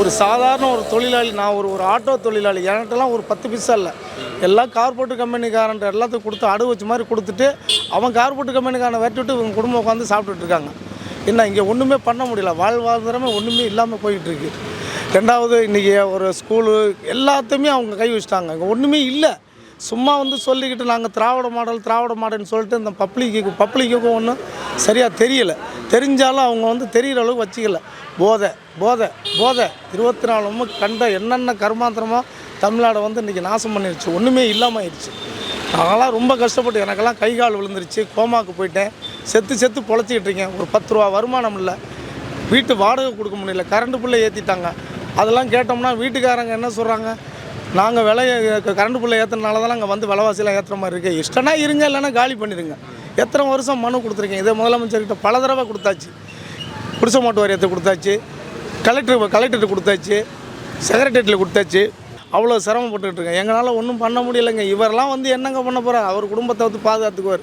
ஒரு சாதாரண ஒரு தொழிலாளி நான் ஒரு ஒரு ஆட்டோ தொழிலாளி என்கிட்டலாம் ஒரு பத்து பைசா இல்லை எல்லாம் கார்பரேட் கம்பெனிக்காரன் எல்லாத்துக்கும் கொடுத்து அடு வச்ச மாதிரி கொடுத்துட்டு அவன் கார்பரேட் கம்பெனிக்காரனை வெட்டி விட்டு இவங்க குடும்பம் உட்காந்து சாப்பிட்டுட்டு இருக்காங்க. என்ன இங்கே ஒன்றுமே பண்ண முடியல. வாழ்வாதாரமே ஒன்றுமே இல்லாமல் போயிட்டுருக்கு. ரெண்டாவது இன்றைக்கி ஒரு ஸ்கூலு எல்லாத்தையுமே அவங்க கை வச்சிட்டாங்க. இங்கே ஒன்றுமே இல்லை. சும்மா வந்து சொல்லிக்கிட்டு நாங்கள் திராவிட மாடல் திராவிட மாடல்னு சொல்லிட்டு இந்த பப்ளிக்கு பப்ளிக்குக்கும் ஒன்றும் சரியாக தெரியல. தெரிஞ்சாலும் அவங்க வந்து தெரிகிற அளவுக்கு வச்சுக்கல. போதை போதை போதை. இருபத்தி நாலு கண்ட என்னென்ன கர்மாந்திரமோ தமிழ்நாடை வந்து இன்றைக்கி நாசம் பண்ணிருச்சு. ஒன்றுமே இல்லாமல் ஆயிடுச்சு. நாங்களாம் ரொம்ப கஷ்டப்பட்டு எனக்கெல்லாம் கை கால் விழுந்துருச்சு. கோமாக்கு போயிட்டேன். செத்து செத்து பொழைச்சிக்கிட்டு இருக்கேன். ஒரு பத்து ரூபா வருமானம் இல்லை. வீட்டு வாடகை கொடுக்க முடியல. கரண்ட்டு பிள்ளை ஏற்றிட்டாங்க அதெல்லாம் கேட்டோம்னா வீட்டுக்காரங்க என்ன சொல்கிறாங்க நாங்கள் விலையை கரண்ட் பிள்ளை ஏற்றுறதுனால தான் நாங்கள் வந்து விலைவாசிலாம் ஏற்றுற மாதிரி இருக்குது இஷ்டம்னா இருங்க இல்லைன்னா காலி பண்ணிடுங்க. எத்தனை வருஷம் மனு கொடுத்துருக்கேன் இதே முதலமைச்சர்கிட்ட பல தடவை கொடுத்தாச்சு. குடிசை மாட்டு வாரியத்தை கொடுத்தாச்சு. கலெக்டர் கலெக்டர்கிட்ட கொடுத்தாச்சு. செக்ரட்டரியேட்டில் கொடுத்தாச்சு. அவ்வளோ சிரமப்பட்டுருக்கேன் எங்களால் ஒன்றும் பண்ண முடியலைங்க. இவரெல்லாம் வந்து என்னங்க பண்ண போகிறார் அவர் குடும்பத்தை வந்து பாதுகாத்துக்குவார்.